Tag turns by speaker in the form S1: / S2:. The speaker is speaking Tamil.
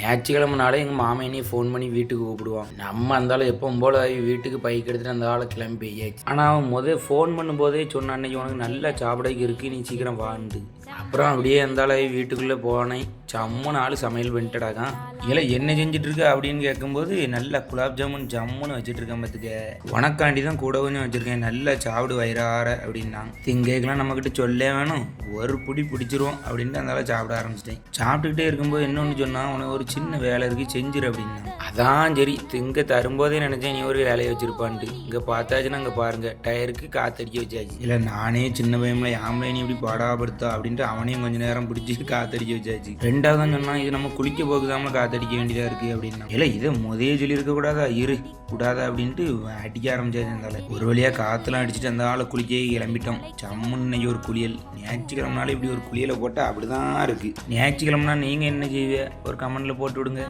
S1: ஞாயிற்றுக்கிழமைனாலே எங்கள் மாமையனே ஃபோன் பண்ணி வீட்டுக்கு கூப்பிடுவான். நம்ம அந்தாலும் எப்பவும் போல வீட்டுக்கு பைக் எடுத்துட்டு அந்த ஆளை கிளம்பி. போயாச்சு ஆனால் அவன் முதல் ஃபோன் பண்ணும்போதே சொன்ன அன்னைக்கு உனக்கு நல்லா சாப்பிடக்கு இருக்கு நீ சீக்கிரம் வாண்டு அப்புறம் அப்படியே அந்தாலும் வீட்டுக்குள்ளே போனேன். ஜம்முன்னு ஆள் சமையல் பண்ணிட்டடாதான் இல்லை என்ன செஞ்சுட்டு இருக்க அப்படின்னு கேட்கும்போது நல்லா குலாப் ஜாமுன் ஜம்முன்னு வச்சுட்டு இருக்கேன் பார்த்துக்க உனக்காண்டி தான் கூட கொஞ்சம் வச்சுருக்கேன். நல்லா சாப்பிடு வயிறார அப்படின்னாங்க. திங்கேக்கெல்லாம் நம்மக்கிட்ட சொல்லே வேணும். ஒரு பிடி பிடிச்சிருவோம் அப்படின்ட்டு அந்த சாப்பிட ஆரம்பிச்சிட்டேன். சாப்பிட்டுக்கிட்டே இருக்கும்போது இன்னொன்று சொன்னால் உனக்கு ஒரு சின்ன வேலை இருக்குது செஞ்சிரு அப்படின்னா அதான் சரி திங்க தரும்போதே நினச்சேன் நீ ஒரு வேலையை வச்சிருப்பான்ட்டு. இங்கே பார்த்தாச்சுன்னா அங்கே பாருங்க டயருக்கு காத்தடிக்க வச்சாச்சு. இல்லை நானே சின்ன பையன்ல ஆம்பளை நீ இப்படி பாடாபடுத்தா அப்படின்ட்டு அவனையும் கொஞ்ச நேரம் பிடிச்சி காத்தடிக்க வச்சாச்சு. ரெண்டாவது தான் சொன்னா இது நம்ம குளிக்க போகுதாமல் காத்தடிக்க வேண்டியதாக இருக்குது அப்படின்னா. இல்லை இதை முதைய சொல்லியிருக்க கூடாதா இரு கூடாதா அப்படின்ட்டு அடிக்க ஆரம்பிச்சாச்சு அந்த ஒரு வழியாக காற்றுலாம் அடிச்சுட்டு அந்த ஆளை குளிக்க கிளம்பிட்டோம். சம்முன்னு ஒரு குளியல். ஞாயிற்றுக்கிழமனால இப்படி ஒரு குளியலை போட்டால் அப்படிதான் இருக்குது ஞாயிற்றுக்கிழமனா நீங்கள் என்ன செய்வீங்க? ஒரு கமெண்டில் போட்டு விடுங்க.